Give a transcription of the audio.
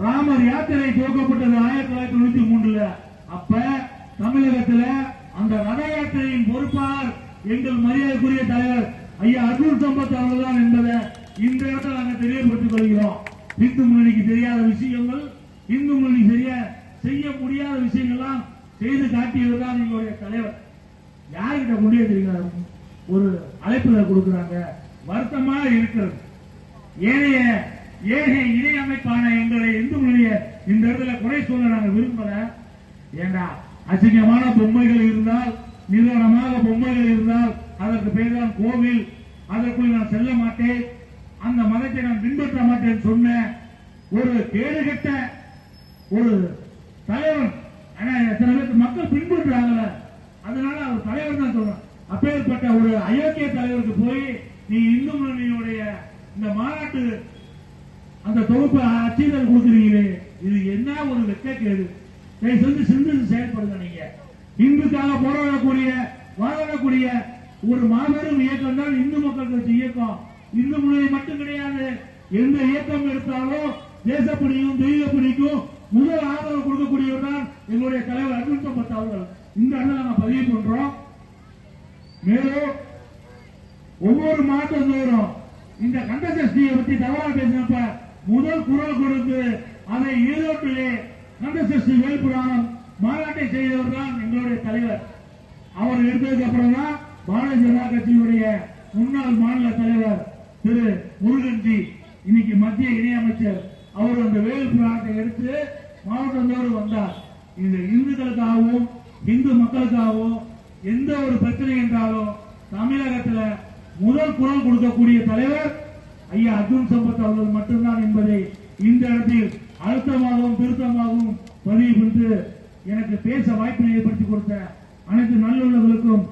ராமர் யாத்திரை துவக்கப்பட்டது ஆயிரத்தி தொள்ளாயிரத்தி தொண்ணூத்தி மூன்றுல. அப்ப தமிழகத்துல அந்த ரத யாத்திரையின் பொறுப்பாளர் எங்கள் மரியாதைக்குரிய தலைவர் ஐயா அர்ஜுன் சம்பத் அவர்கள்தான் என்பதை இந்த இடத்துல நாங்கள் தெரியப்படுத்திக் கொள்கிறோம். இந்து முன்னணிக்கு தெரியாத விஷயங்கள் இந்து முன்னணி செய்ய செய்ய முடியாத விஷயங்கள்லாம் செய்து காட்டியவர் தான் எங்களுடைய தலைவர். யாருக்கிட்ட கொண்டு வந்திருக்கிறார்? ஒரு அழைப்புல கொடுக்குறாங்க. வருத்தமா இருக்கிறது. ஏனைய ஏனைய இணை அமைப்பான எங்களை இந்து மொழிய இந்த இடத்துல சொல்ல நாங்க விரும்பல. ஏண்டா அசிங்கமான பொம்மைகள் இருந்தால் நிறுவனமாக பொம்மைகள் இருந்தால் அதற்கு பேர் தான் கோவில். அதற்குள் நான் செல்ல மாட்டேன். அந்த மதத்தை நான் பின்பற்ற மாட்டேன் சொன்ன ஒரு கேடுகட்ட ஒரு தலைவன். ஆனா சில பேருக்கு மக்கள் பின்பற்றுறாங்கல்ல அதனால அவர் தலைவர் தான் சொல்றான். அப்பேற்பட்ட ஒரு அயோக்கிய தலைவருக்கு போய் நீ இந்து முன்னணியுடைய இந்த மாநாட்டு அந்த தொகுப்பு அச்சீதல் கொடுக்குறீங்களே. இது என்ன ஒரு வெக்கக்கேடு? தயவு செஞ்சு சிந்தித்து செயல்படுங்க நீங்க. இந்துக்காக போராடக்கூடிய வாழக்கூடிய ஒரு மாபெரும் இயக்கம் தான் இந்து மக்கள் கட்சி இயக்கம். இந்து முன்னணி மட்டும் கிடையாது. எந்த இயக்கம் எடுத்தாலும் தேசப்படியும் தெய்வப்பணிக்கும் முதல் ஆதரவு கொடுக்கக்கூடியவர் தான் எங்களுடைய தலைவர் அர்ஜுன் சம்பத் அவர்கள். இந்த அண்ணன் நாங்க பதிவு பண்றோம். மேலும் ஒவ்வொரு மாதந்தோறும் இந்த கந்தசஷ்டியை பத்தி தவறா பேசினப்ப முதல் குரல் கொடுத்து அதை ஈரோட்டிலே கந்தசஷ்டி வேல்புராணம் மாநாட்டை செய்தவர் தான் எங்களுடைய தலைவர். அவர் எடுத்ததுக்கு அப்புறம் தான் பாரதிய ஜனதா கட்சியுடைய முன்னாள் மாநில தலைவர் திரு முருகன்ஜி இன்னைக்கு மத்திய இணையமைச்சர். அவர் அந்த வேல் புராணத்தை எடுத்து மாவட்டந்தோடு வந்தார். இந்த இந்துக்களுக்காகவும் இந்து மக்களுக்காகவும் எந்த ஒரு பிரச்சனை என்றாலும் தமிழகத்துல முதல் குரல் கொடுக்கக்கூடிய தலைவர் ஐயா அர்ஜுன் சம்பத் அவர்கள் மட்டும்தான் என்பதை இந்த இடத்தில் அழுத்தமாகவும் திருத்தமாகவும் பதிவு பெற்று எனக்கு பேச வாய்ப்பினை ஏற்படுத்தி கொடுத்த அனைத்து நல்லுள்ளவர்களுக்கும்